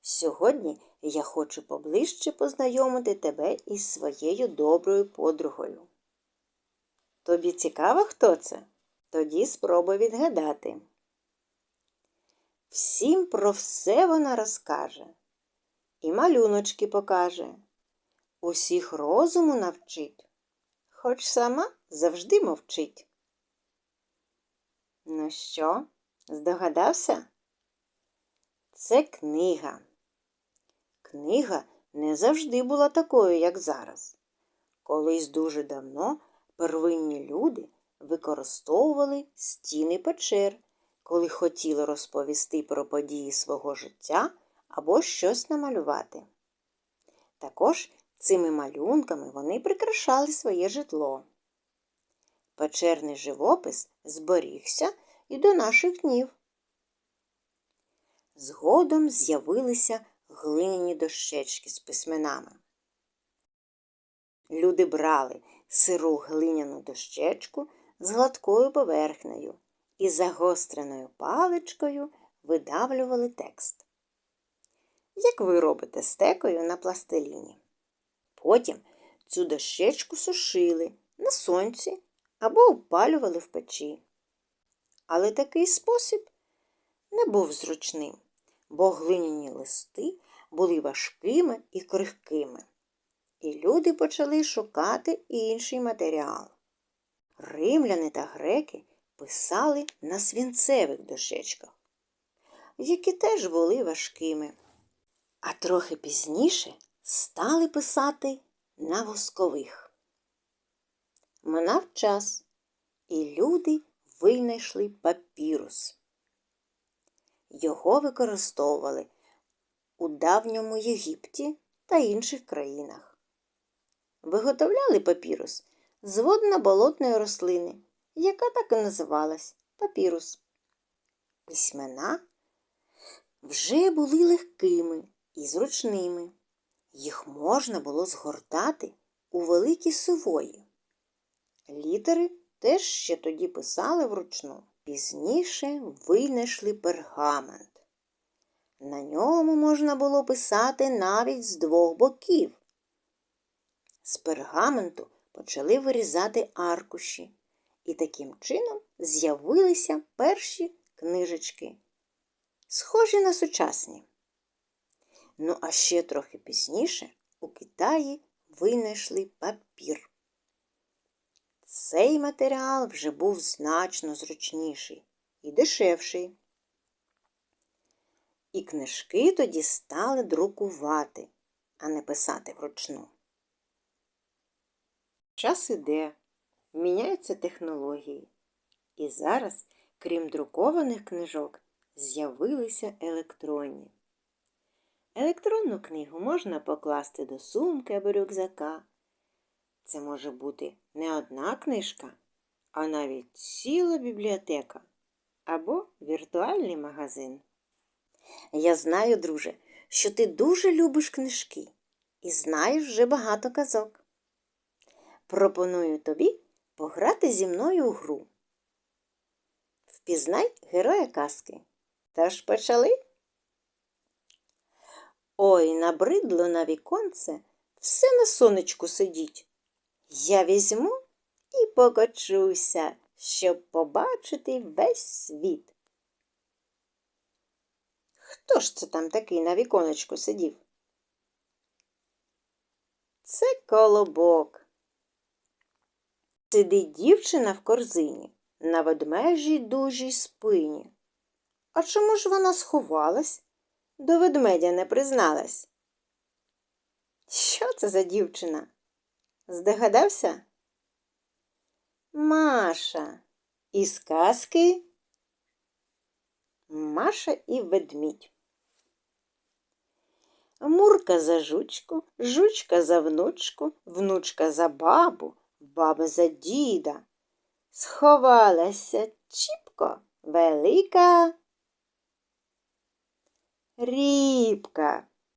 Сьогодні я хочу поближче познайомити тебе із своєю доброю подругою. Тобі цікаво, хто це? Тоді спробуй відгадати. Всім про все вона розкаже, і малюночки покаже, усіх розуму навчить, хоч сама завжди мовчить. Ну що, здогадався? Це книга. Книга не завжди була такою, як зараз. Колись дуже давно первинні люди використовували стіни печер, коли хотіли розповісти про події свого життя або щось намалювати. Також цими малюнками вони прикрашали своє житло. Печерний живопис зберігся і до наших днів. Згодом з'явилися глиняні дощечки з письменами. Люди брали сиру глиняну дощечку з гладкою поверхнею і загостреною паличкою видавлювали текст. Як ви робите стекою на пластиліні. Потім цю дощечку сушили на сонці або опалювали в печі. Але такий спосіб не був зручним, бо глиняні листи були важкими і крихкими, і люди почали шукати інший матеріал. Римляни та греки писали на свінцевих дощечках, які теж були важкими. А трохи пізніше стали писати на воскових. Минав час, і люди винайшли папірус. Його використовували у давньому Єгипті та інших країнах. Виготовляли папірус з водно-болотної рослини, яка так і називалась папірус. Письмена вже були легкими і зручними. Їх можна було згортати у великі сувої. Літери теж ще тоді писали вручну. Пізніше винайшли пергамент. На ньому можна було писати навіть з двох боків. З пергаменту почали вирізати аркуші, і таким чином з'явилися перші книжечки, схожі на сучасні. Ну, а ще трохи пізніше у Китаї винайшли папір. Цей матеріал вже був значно зручніший і дешевший. І книжки тоді стали друкувати, а не писати вручну. Час іде, міняються технології. І зараз, крім друкованих книжок, з'явилися електронні. Електронну книгу можна покласти до сумки або рюкзака. Це може бути не одна книжка, а навіть ціла бібліотека або віртуальний магазин. Я знаю, друже, що ти дуже любиш книжки і знаєш вже багато казок. Пропоную тобі пограти зі мною у гру. Впізнай героя казки. Тож почали? Ой, набридло на віконце, все на сонечку сидіть. Я візьму і покочуся, щоб побачити весь світ. Хто ж це там такий на віконечку сидів? Це колобок. Сидить дівчина в корзині на ведмежій дужій спині. А чому ж вона сховалась? До ведмедя не призналась. Що це за дівчина? Здогадався? Маша із казки Маша і ведмідь. Мурка за жучку, жучка за внучку, внучка за бабу, баба за діда. Сховалася чіпко велика рібка.